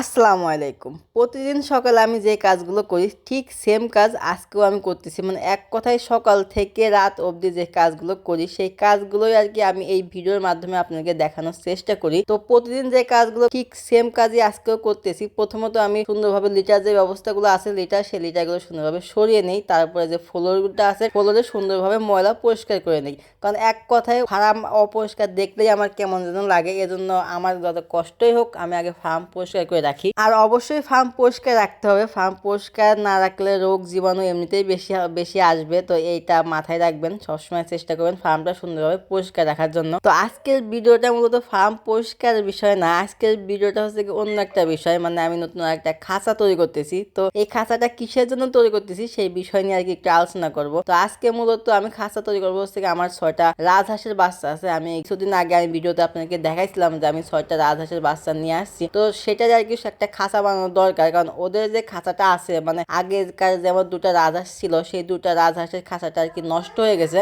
আসসালামু আলাইকুম। প্রতিদিন সকালে আমি যে কাজগুলো করি, ঠিক সেম কাজ আজকেও আমি করতেছি। মানে এক কথায় সকাল থেকে রাত অবধি যে কাজগুলো করি, সেই কাজগুলোই আর কি আমি এই ভিডিওর মাধ্যমে আপনাকে দেখানোর চেষ্টা করি। তো প্রতিদিন যে কাজগুলো, ঠিক সেম কাজই আজকেও করতেছি। প্রথমত আমি সুন্দরভাবে লিটার যে ব্যবস্থাগুলো আছে লিটার, সেই লিটারগুলো সুন্দরভাবে সরিয়ে নেই। তারপরে যে ফ্লোরগুলো আছে, ফ্লোরে সুন্দরভাবে ময়লা পরিষ্কার করে নেই। কারণ এক কথায় ফার্ম অপরিষ্কার দেখলেই আমার কেমন যেন লাগে। এজন্য আমার যত কষ্টই হোক, আমি আগে ফার্ম পরিষ্কার করে রাখি। আর অবশ্যই ফার্ম পরিষ্কার রাখতে হবে। ফার্ম পরিষ্কার না রাখলে রোগ জীবাণু এমনিতেই বেশি বেশি আসবে। তো এইটা মাথায় রাখবেন। সবসময় চেষ্টা করবেন ফার্মটা সুন্দরভাবে পরিষ্কার রাখার জন্য। তো আজকের ভিডিওটা মূলত ফার্ম পরিষ্কার বিষয় না। আজকের ভিডিওটা হচ্ছে অন্য একটা বিষয়। মানে আমি নতুন একটা খাঁচা তৈরি করতেছি। তো এই খাঁচাটা কিসের জন্য তৈরি করতেছি সেই বিষয় নিয়ে আর কি একটু আলোচনা করব। তো আজকে মূলত আমি খাঁচা তৈরি করব হচ্ছে আমার ছয়টা রাজহাঁসের বাচ্চা আছে। আমি কিছুদিন আগে আমি ভিডিওতে আপনাকে দেখাইছিলাম যে আমি ছয়টা রাজহাঁসের বাচ্চা নিয়ে আসছি। তো সেটা আর কি একটা খাঁচা বানানো দরকার। কারণ ওদের যে খাঁচাটা আছে মানে আগেকার যেমন দুটা রাজহাঁস ছিল, সেই দুটা রাজহাঁসের খাঁচাটা আর কি নষ্ট হয়ে গেছে।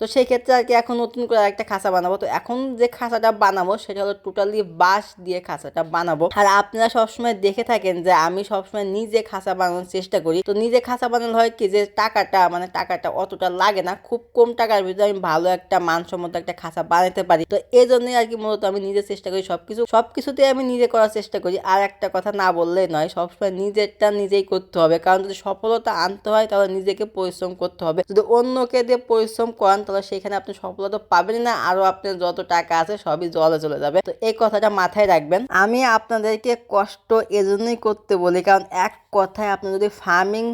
তো সেই ক্ষেত্রে আর কি এখন নতুন করে একটা খাঁচা বানাবো। তো এখন যে খাঁচাটা বানাবো সেটা হলো টোটালি বাঁশ দিয়ে খাঁচাটা বানাবো। আর আপনারা সবসময় দেখে থাকেন যে আমি সবসময় নিজে খাঁচা বানানোর চেষ্টা করি। তো নিজে খাঁচা বানানো হয় কি যে টাকাটা মানে টাকাটা অতটা লাগে না। খুব কম টাকার ভিতরে আমি ভালো একটা মানসম্মত একটা খাঁচা বানাতে পারি। তো এই জন্যই আর কি মূলত আমি নিজে চেষ্টা করি সবকিছু। সবকিছুতে আমি নিজে করার চেষ্টা করি। আর একটা কথা না বললেই নয়, সবসময় নিজেরটা নিজেই করতে হবে। কারণ যদি সফলতা আনতে হয় তাহলে নিজেকে পরিশ্রম করতে হবে। যদি অন্যকে দিয়ে পরিশ্রম করান তাহলে সেখানে আপনি সফলতা পাবেন না। আরও আপনার যত টাকা আছে সবই জলে চলে যাবে। তো এই কথাটা মাথায় রাখবেন। আমি আপনাদেরকে কষ্ট এজন্যই করতে বলি, কারণ এক কথায় আপনি যদি ফার্মিং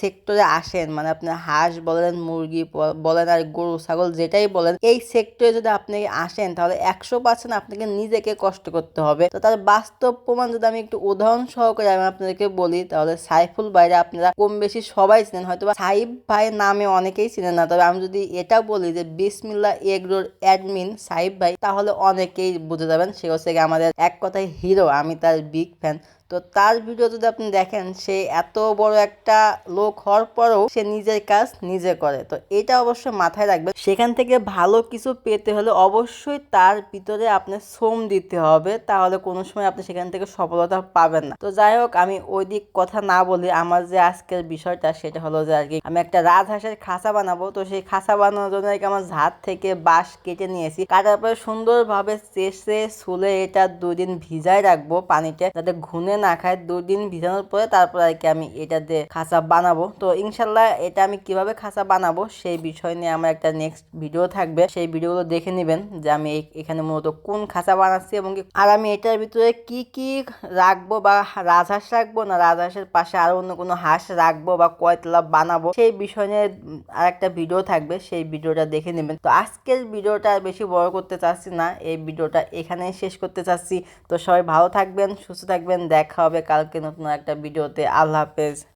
সেক্টরে আসেন মানে আপনি হাঁস বলেন, মুরগি বলেন আর গরু, ছাগল যেটাই বলেন, এই সেক্টরে যদি আপনি আসেন, তাহলে একশো পার্সেন্ট আপনাকে নিজেকে কষ্ট করতে হবে। তো তার বাস্তব প্রমাণ যদি আমি একটু উদাহরণ সহকারে আমি আপনাদেরকে বলি, তাহলে সাইফুল বাইরে আপনারা কম বেশি সবাই চিনেন হয়তো সাইফ ভাই নামে অনেকেই চিনেন না, তবে আমি যদি এটা বলি যে বিসমিল্লা এগ্রোর অ্যাডমিন সাহেব ভাই, তাহলে অনেকেই বুঝে যাবেন, সে হচ্ছে আমাদের এক কথায় হিরো, আমি তার বিগ ফ্যান তো তার ভিডিও যদি আপনি দেখেন, সে এত বড় একটা লোক হওয়ার পরেও সে নিজের কাজ নিজে করে। তো এটা অবশ্যই মাথায় রাখবে সেখান থেকে ভালো কিছু পেতে হলে অবশ্যই তার ভিতরে আপনার শ্রম দিতে হবে, তাহলে কোনো সময় আপনি সেখান থেকে সফলতা পাবেন না। তো যাই হোক, আমি ওই দিক কথা না বলি আমার যে আজকের বিষয়টা, সেটা হলো যে আর কি, আমি একটা রাজহাঁসের খাঁচা বানাবো। তো সেই খাঁচা বানানোর জন্য আর কি আমার ঝাড় থেকে বাঁশ কেটে নিয়েছি। কাটার পরে সুন্দরভাবে চেষে শুলে এটা দুদিন ভিজায় রাখব পানিতে, যাতে ঘুনে না খায়, দুদিন ভিজানোর পরে তারপর আর কি আমি এটা দিয়ে খাঁচা বানাবো। তো ইনশাল্লাহ এটা আমি কীভাবে খাঁচা বানাবো সেই বিষয় নিয়ে আমার একটা নেক্সট ভিডিও থাকবে। সেই ভিডিওগুলো দেখে নেবেন যে আমি এখানে মূলত কোন খাঁচা বানাচ্ছি এবং আর আমি এটার ভিতরে কি কি রাখব বা রাজহাঁস রাখব না রাজহাঁসের পাশে আরও অন্য কোনো হাঁস রাখব বা কয়তলা বানাবো, সেই বিষয় নিয়ে আর একটা ভিডিও থাকবে। সেই ভিডিওটা দেখে নেবেন। তো আজকের ভিডিওটা বেশি বড় করতে চাচ্ছি না। এই ভিডিওটা এখানেই শেষ করতে চাচ্ছি। তো সবাই ভালো থাকবেন, সুস্থ থাকবেন। দেখা হবে কালকে নতুন একটা ভিডিওতে। আল্লাহ হাফেজ।